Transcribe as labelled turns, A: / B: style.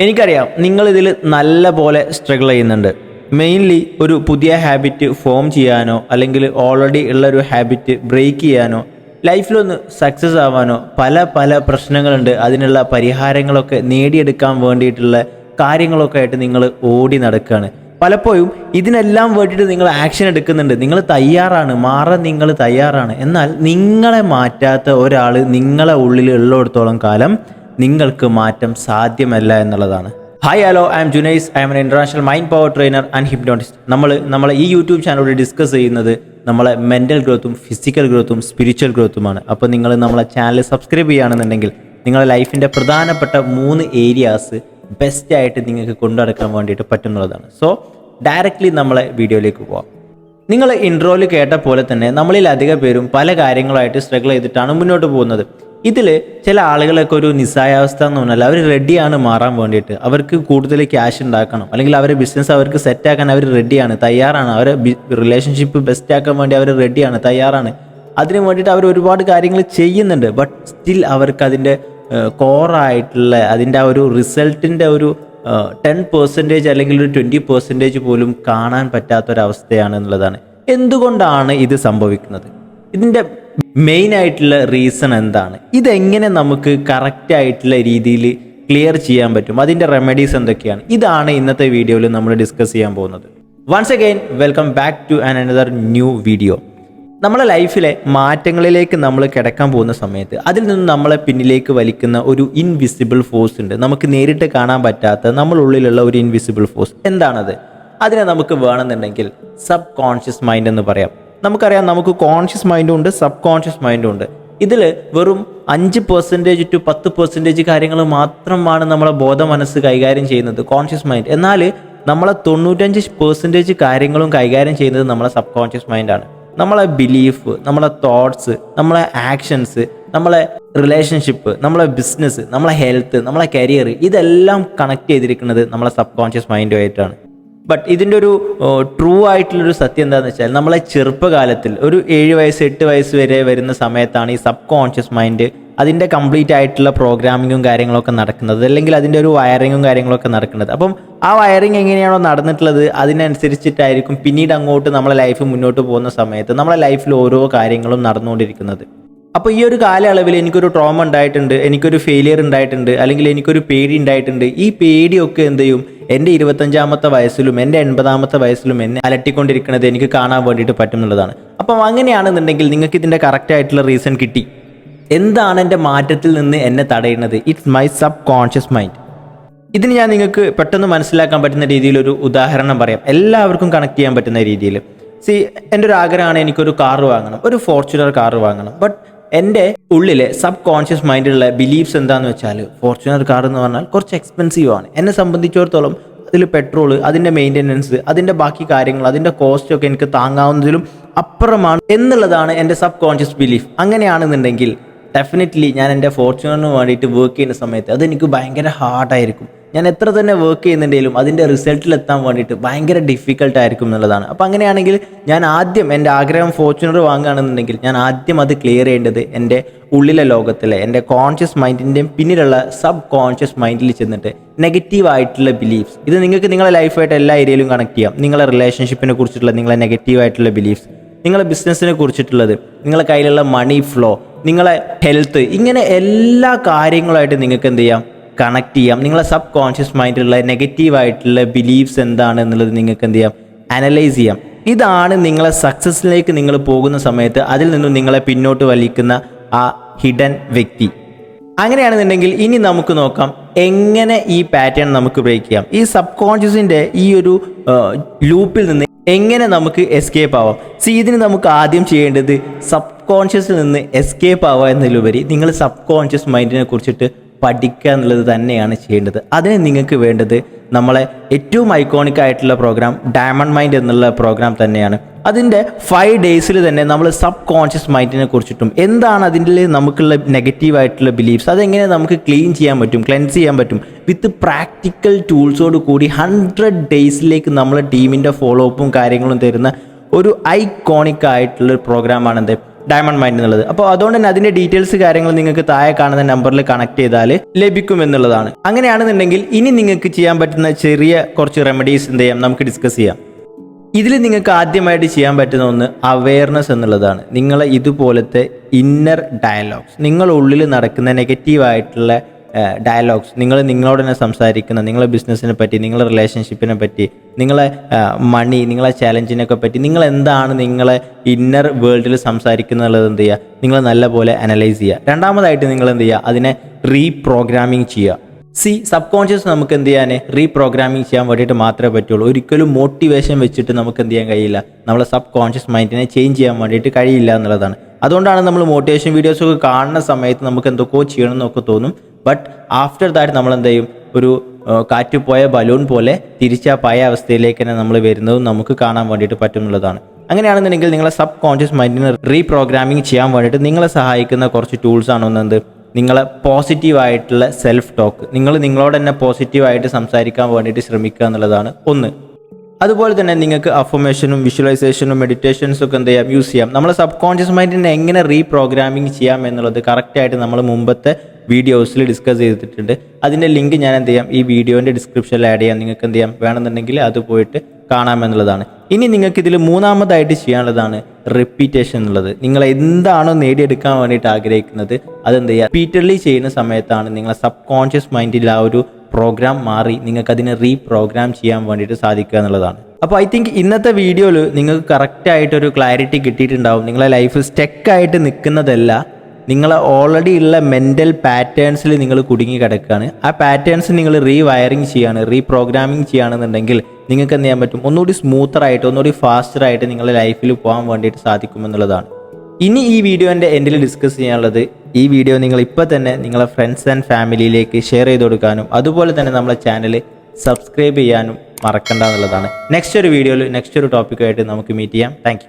A: എനിക്കറിയാം നിങ്ങൾ ഇതിൽ നല്ല പോലെ സ്ട്രഗിൾ ചെയ്യുന്നുണ്ട്. മെയിൻലി ഒരു പുതിയ ഹാബിറ്റ് ഫോം ചെയ്യാനോ അല്ലെങ്കിൽ ഓൾറെഡി ഉള്ള ഒരു ഹാബിറ്റ് ബ്രേക്ക് ചെയ്യാനോ ലൈഫിലൊന്ന് സക്സസ് ആവാനോ പല പല പ്രശ്നങ്ങളുണ്ട്. അതിനുള്ള പരിഹാരങ്ങളൊക്കെ നേടിയെടുക്കാൻ വേണ്ടിയിട്ടുള്ള കാര്യങ്ങളൊക്കെ ആയിട്ട് നിങ്ങൾ ഓടി നടക്കുകയാണ് പലപ്പോഴും ഇതിനെല്ലാം വേണ്ടിയിട്ട് നിങ്ങൾ ആക്ഷൻ എടുക്കുന്നുണ്ട്. നിങ്ങൾ തയ്യാറാണ് മാറാൻ നിങ്ങൾ തയ്യാറാണ്. എന്നാൽ നിങ്ങളെ മാറ്റാത്ത ഒരാൾ നിങ്ങളെ ഉള്ളിൽ ഉള്ളിടത്തോളം കാലം നിങ്ങൾക്ക് മാറ്റം സാധ്യമല്ല എന്നുള്ളതാണ്. Hi hello I am Junais I am an international mind power trainer and hypnotist നമ്മൾ നമ്മളെ ഈ യൂട്യൂബ് ചാനലിൽ ഡിസ്കസ് ചെയ്യുന്നത് നമ്മളെ മെന്റൽ ഗ്രോത്തും ഫിസിക്കൽ ഗ്രോത്തും സ്പിരിച്വൽ ഗ്രോത്തുമാണ് അപ്പോൾ നിങ്ങൾ നമ്മളെ ചാനൽ സബ്സ്ക്രൈബ് ചെയ്യുകയാണെന്നുണ്ടെങ്കിൽ നിങ്ങളുടെ ലൈഫിന്റെ പ്രധാനപ്പെട്ട മൂന്ന് ഏരിയാസ് ബെസ്റ്റ് ആയിട്ട് നിങ്ങൾക്ക് കൊണ്ടുനടക്കാൻ വേണ്ടിയിട്ട് പറ്റുന്നുള്ളതാണ്. സോ ഡയറക്റ്റ്ലി നമ്മളെ വീഡിയോയിലേക്ക് പോവാം. നിങ്ങൾ ഇൻട്രോയിൽ കേട്ട പോലെ തന്നെ നമ്മളിൽ അധിക പേരും പല കാര്യങ്ങളായിട്ട് സ്ട്രഗിൾ ചെയ്തിട്ടാണ് മുന്നോട്ട് പോകുന്നത്. ഇതിൽ ചില ആളുകളൊക്കെ ഒരു നിസ്സായാവസ്ഥ എന്ന് പറഞ്ഞാൽ അവർ റെഡിയാണ് മാറാൻ വേണ്ടിയിട്ട്. അവർക്ക് കൂടുതൽ ക്യാഷ് ഉണ്ടാക്കണം. അല്ലെങ്കിൽ അവരെ ബിസിനസ് അവർക്ക് സെറ്റ് ആക്കാൻ അവർ റെഡിയാണ് തയ്യാറാണ്. അവരെ റിലേഷൻഷിപ്പ് ബെസ്റ്റ് ആക്കാൻ വേണ്ടി അവർ റെഡിയാണ് തയ്യാറാണ്. അതിന് വേണ്ടിയിട്ട് അവർ ഒരുപാട് കാര്യങ്ങൾ ചെയ്യുന്നുണ്ട്. ബട്ട് സ്റ്റിൽ അവർക്ക് അതിന്റെ കോറായിട്ടുള്ള അതിന്റെ ആ ഒരു റിസൾട്ടിന്റെ ഒരു ടെൻ പെർസെന്റേജ് അല്ലെങ്കിൽ ഒരു ട്വന്റി പെർസെന്റേജ് പോലും കാണാൻ പറ്റാത്തൊരവസ്ഥയാണ് എന്നുള്ളതാണ്. എന്തുകൊണ്ടാണ് ഇത് സംഭവിക്കുന്നത്? ഇതിന്റെ മെയിൻ ആയിട്ടുള്ള റീസൺ എന്താണ്? ഇതെങ്ങനെ നമുക്ക് കറക്റ്റ് ആയിട്ടുള്ള രീതിയിൽ ക്ലിയർ ചെയ്യാൻ പറ്റും? അതിന്റെ റെമഡീസ് എന്തൊക്കെയാണ്? ഇതാണ് ഇന്നത്തെ വീഡിയോയിൽ നമ്മൾ ഡിസ്കസ് ചെയ്യാൻ പോകുന്നത്. Once again welcome back to an another new video നമ്മളെ ലൈഫിലെ മാറ്റങ്ങളിലേക്ക് നമ്മൾ കിടക്കാൻ പോകുന്ന സമയത്ത് അതിൽ നിന്ന് നമ്മളെ പിന്നിലേക്ക് വലിക്കുന്ന ഒരു ഇൻവിസിബിൾ ഫോഴ്സ് ഉണ്ട്. നമുക്ക് നേരിട്ട് കാണാൻ പറ്റാത്ത നമ്മളുള്ളിലുള്ള ഒരു ഇൻവിസിബിൾ ഫോഴ്സ് എന്താണത്? അതിനെ നമുക്ക് വേണമെന്നുണ്ടെങ്കിൽ സബ് കോൺഷ്യസ് മൈൻഡ് എന്ന് പറയാം. നമുക്കറിയാം നമുക്ക് കോൺഷ്യസ് മൈൻഡും ഉണ്ട് സബ് കോൺഷ്യസ് മൈൻഡും ഉണ്ട്. ഇതിൽ വെറും അഞ്ച് പെർസെന്റേജ് ടു പത്ത് പെർസെന്റേജ് കാര്യങ്ങൾ മാത്രമാണ് നമ്മളെ ബോധ മനസ്സ് കൈകാര്യം ചെയ്യുന്നത് കോൺഷ്യസ് മൈൻഡ് എന്നാൽ നമ്മളെ തൊണ്ണൂറ്റഞ്ച് പെർസെന്റേജ് കാര്യങ്ങളും കൈകാര്യം ചെയ്യുന്നത് നമ്മളെ സബ് കോൺഷ്യസ് മൈൻഡാണ് നമ്മളെ ബിലീഫ് നമ്മളെ തോട്ട്സ് നമ്മളെ ആക്ഷൻസ് നമ്മളെ റിലേഷൻഷിപ്പ് നമ്മളെ ബിസിനസ് നമ്മളെ ഹെൽത്ത് നമ്മളെ കരിയർ ഇതെല്ലാം കണക്ട് ചെയ്തിരിക്കുന്നത് നമ്മളെ സബ് കോൺഷ്യസ് മൈൻഡുമായിട്ടാണ് ബട്ട് ഇതിന്റെ ഒരു ട്രൂ ആയിട്ടുള്ളൊരു സത്യം എന്താണെന്ന് വെച്ചാൽ നമ്മളെ ചെറുപ്പകാലത്തിൽ ഒരു ഏഴ് വയസ്സ് എട്ട് വയസ്സ് വരെ വരുന്ന സമയത്താണ് ഈ സബ് കോൺഷ്യസ് മൈൻഡ് അതിന്റെ കംപ്ലീറ്റ് ആയിട്ടുള്ള പ്രോഗ്രാമിങ്ങും കാര്യങ്ങളൊക്കെ നടക്കുന്നത്. അല്ലെങ്കിൽ അതിന്റെ ഒരു വയറിങ്ങും കാര്യങ്ങളൊക്കെ നടക്കുന്നത്. അപ്പം ആ വയറിങ് എങ്ങനെയാണോ നടന്നിട്ടുള്ളത് അതിനനുസരിച്ചിട്ടായിരിക്കും പിന്നീട് അങ്ങോട്ട് നമ്മളെ ലൈഫ് മുന്നോട്ട് പോകുന്ന സമയത്ത് നമ്മളെ ലൈഫിൽ ഓരോ കാര്യങ്ങളും നടന്നുകൊണ്ടിരിക്കുന്നത്. അപ്പോൾ ഈ ഒരു കാലയളവിൽ എനിക്കൊരു ട്രോമ ഉണ്ടായിട്ടുണ്ട് എനിക്കൊരു ഫെയിലിയർ ഉണ്ടായിട്ടുണ്ട് അല്ലെങ്കിൽ എനിക്കൊരു പേടി ഉണ്ടായിട്ടുണ്ട്. ഈ പേടിയൊക്കെ എന്ത് ചെയ്യും? എന്റെ ഇരുപത്തഞ്ചാമത്തെ വയസ്സിലും എന്റെ എൺപതാമത്തെ വയസ്സിലും എന്നെ അലട്ടിക്കൊണ്ടിരിക്കുന്നത് എനിക്ക് കാണാൻ വേണ്ടിയിട്ട് പറ്റുന്നുള്ളതാണ് അപ്പം അങ്ങനെയാണെന്നുണ്ടെങ്കിൽ നിങ്ങൾക്ക് ഇതിന്റെ കറക്റ്റ് ആയിട്ടുള്ള റീസൺ കിട്ടി. എന്താണ് എന്റെ മാറ്റത്തിൽ നിന്ന് എന്നെ തടയുന്നത്? It's my subconscious mind ഇതിന് ഞാൻ നിങ്ങൾക്ക് പെട്ടെന്ന് മനസ്സിലാക്കാൻ പറ്റുന്ന രീതിയിൽ ഒരു ഉദാഹരണം പറയാം. എല്ലാവർക്കും കണക്ട് ചെയ്യാൻ പറ്റുന്ന രീതിയിൽ. സി എന്റെ ഒരു ആഗ്രഹമാണ് എനിക്കൊരു കാർ വാങ്ങണം. ഒരു ഫോർച്യൂണർ കാർ വാങ്ങണം. ബട്ട് എന്റെ ഉള്ളിലെ സബ് കോൺഷ്യസ് മൈൻഡിലുള്ള ബിലീഫ്സ് എന്താണെന്ന് വെച്ചാൽ ഫോർച്യൂണർ കാർ എന്ന് പറഞ്ഞാൽ കുറച്ച് എക്സ്പെൻസീവ് ആണ്. എന്നെ സംബന്ധിച്ചിടത്തോളം അതിൽ പെട്രോൾ അതിന്റെ മെയിന്റെനൻസ് അതിന്റെ ബാക്കി കാര്യങ്ങൾ അതിന്റെ കോസ്റ്റ് ഒക്കെ എനിക്ക് താങ്ങാവുന്നതിലും അപ്പുറമാണ് എന്നുള്ളതാണ് എന്റെ സബ് കോൺഷ്യസ് ബിലീഫ് അങ്ങനെയാണെന്നുണ്ടെങ്കിൽ ഡെഫിനറ്റ്ലി ഞാൻ എന്റെ ഫോർച്യൂണറിന് വേണ്ടിയിട്ട് വർക്ക് ചെയ്യുന്ന സമയത്ത് അതെനിക്ക് ഭയങ്കര ഹാർഡായിരിക്കും ഞാൻ എത്ര തന്നെ വർക്ക് ചെയ്യുന്നുണ്ടെങ്കിലും അതിന്റെ റിസൾട്ടിൽ എത്താൻ വേണ്ടിയിട്ട് ഭയങ്കര ഡിഫിക്കൽട്ട് ആയിരിക്കും എന്നുള്ളതാണ്. അപ്പോൾ അങ്ങനെയാണെങ്കിൽ ഞാൻ ആദ്യം എന്റെ ആഗ്രഹം ഫോർച്യൂണർ വാങ്ങുകയാണെന്നുണ്ടെങ്കിൽ ഞാൻ ആദ്യം അത് ക്ലിയർ ചെയ്യേണ്ടത് എന്റെ ഉള്ളിലെ ലോകത്തിലെ എന്റെ കോൺഷ്യസ് മൈൻഡിന്റെയും പിന്നിലുള്ള സബ് കോൺഷ്യസ് മൈൻഡിൽ ചെന്നിട്ട് നെഗറ്റീവ് ആയിട്ടുള്ള ബിലീഫ്സ് ഇത് നിങ്ങൾക്ക് നിങ്ങളുടെ ലൈഫായിട്ട് എല്ലാ ഏരിയയിലും കണക്ട് ചെയ്യാം. നിങ്ങളുടെ റിലേഷൻഷിപ്പിനെ കുറിച്ചിട്ടുള്ള നിങ്ങളെ നെഗറ്റീവ് ആയിട്ടുള്ള ബിലീഫ്സ് നിങ്ങളെ ബിസിനസ്സിനെ കുറിച്ചിട്ടുള്ളത് നിങ്ങളെ കയ്യിലുള്ള മണി ഫ്ലോ നിങ്ങളെ ഹെൽത്ത് ഇങ്ങനെ എല്ലാ കാര്യങ്ങളായിട്ട് നിങ്ങൾക്ക് എന്ത് ചെയ്യാം? കണക്ട് ചെയ്യാം. നിങ്ങളെ സബ് കോൺഷ്യസ് മൈൻഡിലുള്ള നെഗറ്റീവ് ആയിട്ടുള്ള ബിലീഫ്സ് എന്താണ് എന്നുള്ളത് നിങ്ങൾക്ക് എന്ത് ചെയ്യാം? അനലൈസ് ചെയ്യാം. ഇതാണ് നിങ്ങളെ സക്സസ്സിലേക്ക് നിങ്ങൾ പോകുന്ന സമയത്ത് അതിൽ നിന്നും നിങ്ങളെ പിന്നോട്ട് വലിക്കുന്ന ആ ഹിഡൻ വ്യക്തി. അങ്ങനെയാണെന്നുണ്ടെങ്കിൽ ഇനി നമുക്ക് നോക്കാം എങ്ങനെ ഈ പാറ്റേൺ നമുക്ക് ബ്രേക്ക് ചെയ്യാം. ഈ സബ് കോൺഷ്യസിന്റെ ഈ ഒരു ലൂപ്പിൽ നിന്ന് എങ്ങനെ നമുക്ക് എസ്കേപ്പ് ആവാം? സി ഇതിന് നമുക്ക് ആദ്യം ചെയ്യേണ്ടത് സബ് കോൺഷ്യസിൽ നിന്ന് എസ്കേപ്പ് ആവുക എന്നതിലുപരി നിങ്ങൾ സബ് കോൺഷ്യസ് മൈൻഡിനെ കുറിച്ചിട്ട് പഠിക്കുക എന്നുള്ളത് തന്നെയാണ് ചെയ്യേണ്ടത്. അതിന് നിങ്ങൾക്ക് വേണ്ടത് നമ്മളെ ഏറ്റവും ഐക്കോണിക് ആയിട്ടുള്ള പ്രോഗ്രാം ഡയമണ്ട് മൈൻഡ് എന്നുള്ള പ്രോഗ്രാം തന്നെയാണ്. അതിന്റെ ഫൈവ് ഡേയ്സിൽ തന്നെ നമ്മൾ സബ് കോൺഷ്യസ് മൈൻഡിനെ കുറിച്ചിട്ടും എന്താണ് അതിന്റെ നമുക്കുള്ള നെഗറ്റീവ് ആയിട്ടുള്ള ബിലീഫ്സ് അതെങ്ങനെ നമുക്ക് ക്ലീൻ ചെയ്യാൻ പറ്റും ക്ലെൻസ് ചെയ്യാൻ പറ്റും? വിത്ത് പ്രാക്ടിക്കൽ ടൂൾസോട് കൂടി ഹൺഡ്രഡ് ഡേയ്സിലേക്ക് നമ്മളെ ടീമിന്റെ ഫോളോ അപ്പും കാര്യങ്ങളും തരുന്ന ഒരു ഐക്കോണിക് ആയിട്ടുള്ള പ്രോഗ്രാമാണെന്ത് ഡയമണ്ട് മൈൻഡ് എന്നുള്ളത്. അപ്പോൾ അതുകൊണ്ട് തന്നെ അതിന്റെ ഡീറ്റെയിൽസ് കാര്യങ്ങൾ നിങ്ങൾക്ക് താഴെ കാണുന്ന നമ്പറിൽ കണക്ട് ചെയ്താൽ ലഭിക്കും എന്നുള്ളതാണ് അങ്ങനെയാണെന്നുണ്ടെങ്കിൽ ഇനി നിങ്ങൾക്ക് ചെയ്യാൻ പറ്റുന്ന ചെറിയ കുറച്ച് റെമഡീസ് എന്ത് ചെയ്യാം? നമുക്ക് ഡിസ്കസ് ചെയ്യാം. ഇതിൽ നിങ്ങൾക്ക് ആദ്യമായിട്ട് ചെയ്യാൻ പറ്റുന്ന ഒന്ന് അവയർനെസ് എന്നുള്ളതാണ്. നിങ്ങളെ ഇതുപോലത്തെ ഇന്നർ ഡയലോഗ്സ് നിങ്ങളുടെ ഉള്ളിൽ നടക്കുന്ന നെഗറ്റീവായിട്ടുള്ള ഡയലോഗ്സ് നിങ്ങൾ നിങ്ങളോട് തന്നെ സംസാരിക്കുന്ന നിങ്ങളെ ബിസിനസ്സിനെ പറ്റി നിങ്ങളെ റിലേഷൻഷിപ്പിനെ പറ്റി നിങ്ങളെ മണി നിങ്ങളെ ചാലഞ്ചിനൊക്കെ പറ്റി നിങ്ങൾ എന്താണ് നിങ്ങളെ ഇന്നർ വേൾഡിൽ സംസാരിക്കുന്നുള്ളത് എന്ത് ചെയ്യുക നിങ്ങൾ നല്ലപോലെ അനലൈസ് ചെയ്യുക രണ്ടാമതായിട്ട് നിങ്ങൾ എന്ത് ചെയ്യുക അതിനെ റീപ്രോഗ്രാമിംഗ് ചെയ്യുക സി സബ് കോൺഷ്യസ് നമുക്ക് എന്ത് ചെയ്യാൻ റീപ്രോഗ്രാമിംഗ് ചെയ്യാൻ വേണ്ടിയിട്ട് മാത്രമേ പറ്റുള്ളൂ. ഒരിക്കലും മോട്ടിവേഷൻ വെച്ചിട്ട് നമുക്ക് എന്ത് ചെയ്യാൻ കഴിയില്ല. നമ്മളെ സബ് കോൺഷ്യസ് മൈൻഡിനെ ചേഞ്ച് ചെയ്യാൻ വേണ്ടിയിട്ട് കഴിയില്ല എന്നുള്ളതാണ്. അതുകൊണ്ടാണ് നമ്മൾ മോട്ടിവേഷൻ വീഡിയോസ് ഒക്കെ കാണുന്ന സമയത്ത് നമുക്ക് എന്തൊക്കെയോ ചെയ്യണം എന്നൊക്കെ തോന്നും. ബട്ട് ആഫ്റ്റർ ദാറ്റ് നമ്മൾ എന്ത് ചെയ്യും ഒരു കാറ്റ് പോയ ബലൂൺ പോലെ തിരിച്ച പഴയ അവസ്ഥയിലേക്ക് തന്നെ നമ്മൾ വരുന്നതും നമുക്ക് കാണാൻ വേണ്ടിയിട്ട് പറ്റും എന്നുള്ളതാണ് അങ്ങനെയാണെന്നുണ്ടെങ്കിൽ നിങ്ങളെ സബ് കോൺഷ്യസ് മൈൻഡിനെ റീപ്രോഗ്രാമിംഗ് ചെയ്യാൻ വേണ്ടിയിട്ട് നിങ്ങളെ സഹായിക്കുന്ന കുറച്ച് ടൂൾസ് ആണ് ഒന്നെന്ത്? നിങ്ങളെ പോസിറ്റീവായിട്ടുള്ള സെൽഫ് ടോക്ക് നിങ്ങൾ നിങ്ങളോട് തന്നെ പോസിറ്റീവായിട്ട് സംസാരിക്കാൻ വേണ്ടിയിട്ട് ശ്രമിക്കുക എന്നുള്ളതാണ് ഒന്ന്. അതുപോലെ തന്നെ നിങ്ങൾക്ക് അഫർമേഷനും വിഷ്വലൈസേഷനും മെഡിറ്റേഷൻസും ഒക്കെ എന്ത് ചെയ്യാം? യൂസ് ചെയ്യാം. നമ്മളെ സബ് കോൺഷ്യസ് മൈൻഡിനെ എങ്ങനെ റീപ്രോഗ്രാമിംഗ് ചെയ്യാം എന്നുള്ളത് കറക്റ്റായിട്ട് നമ്മൾ മുമ്പത്തെ വീഡിയോസിൽ ഡിസ്കസ് ചെയ്തിട്ടുണ്ട്. അതിന്റെ ലിങ്ക് ഞാൻ എന്ത് ചെയ്യാം? ഈ വീഡിയോന്റെ ഡിസ്ക്രിപ്ഷനിൽ ആഡ് ചെയ്യാം. നിങ്ങൾക്ക് എന്ത് ചെയ്യാം? വേണമെന്നുണ്ടെങ്കിൽ അത് പോയിട്ട് കാണാമെന്നുള്ളതാണ് ഇനി നിങ്ങൾക്ക് ഇതിൽ മൂന്നാമതായിട്ട് ചെയ്യാനുള്ളതാണ് റിപ്പീറ്റേഷൻ എന്നുള്ളത്. നിങ്ങൾ എന്താണോ നേടിയെടുക്കാൻ വേണ്ടിയിട്ട് ആഗ്രഹിക്കുന്നത് അതെന്ത് ചെയ്യുക റിപ്പീറ്റഡ്ലി ചെയ്യുന്ന സമയത്താണ് നിങ്ങളെ സബ് കോൺഷ്യസ് മൈൻഡിൽ ആ ഒരു പ്രോഗ്രാം മാറി നിങ്ങൾക്ക് അതിനെ റീപ്രോഗ്രാം ചെയ്യാൻ വേണ്ടിയിട്ട് സാധിക്കുക എന്നുള്ളതാണ്. അപ്പോൾ ഐ തിങ്ക് ഇന്നത്തെ വീഡിയോയിൽ നിങ്ങൾക്ക് കറക്റ്റായിട്ടൊരു ക്ലാരിറ്റി കിട്ടിയിട്ടുണ്ടാവും. നിങ്ങളെ ലൈഫ് സ്റ്റെക്കായിട്ട് നിൽക്കുന്നതല്ല. നിങ്ങൾ ഓൾറെഡി ഉള്ള മെന്റൽ പാറ്റേൺസിൽ നിങ്ങൾ കുടുങ്ങി കിടക്കുകയാണ് ആ പാറ്റേൺസ് നിങ്ങൾ റീവയറിങ് ചെയ്യാണ് റീപ്രോഗ്രാമിങ് ചെയ്യുകയാണെന്നുണ്ടെങ്കിൽ നിങ്ങൾക്ക് എന്ത് ചെയ്യാൻ പറ്റും? ഒന്നുകൂടി സ്മൂത്തറായിട്ട് ഒന്നുകൂടി ഫാസ്റ്ററായിട്ട് നിങ്ങളുടെ ലൈഫിൽ പോകാൻ വേണ്ടിയിട്ട് സാധിക്കുമെന്നുള്ളതാണ്. ഇനി ഈ വീഡിയോന്റെ എൻഡിൽ ഡിസ്കസ് ചെയ്യാനുള്ളത് ഈ വീഡിയോ നിങ്ങൾ ഇപ്പോൾ തന്നെ നിങ്ങളെ ഫ്രണ്ട്സ് ആൻഡ് ഫാമിലിയിലേക്ക് ഷെയർ ചെയ്ത് കൊടുക്കാനും അതുപോലെ തന്നെ നമ്മളെ ചാനൽ സബ്സ്ക്രൈബ് ചെയ്യാനും മറക്കണ്ട എന്നുള്ളതാണ്. നെക്സ്റ്റ് ഒരു വീഡിയോയിൽ നെക്സ്റ്റ് ഒരു ടോപ്പിക്കായിട്ട് നമുക്ക് മീറ്റ് ചെയ്യാം. താങ്ക്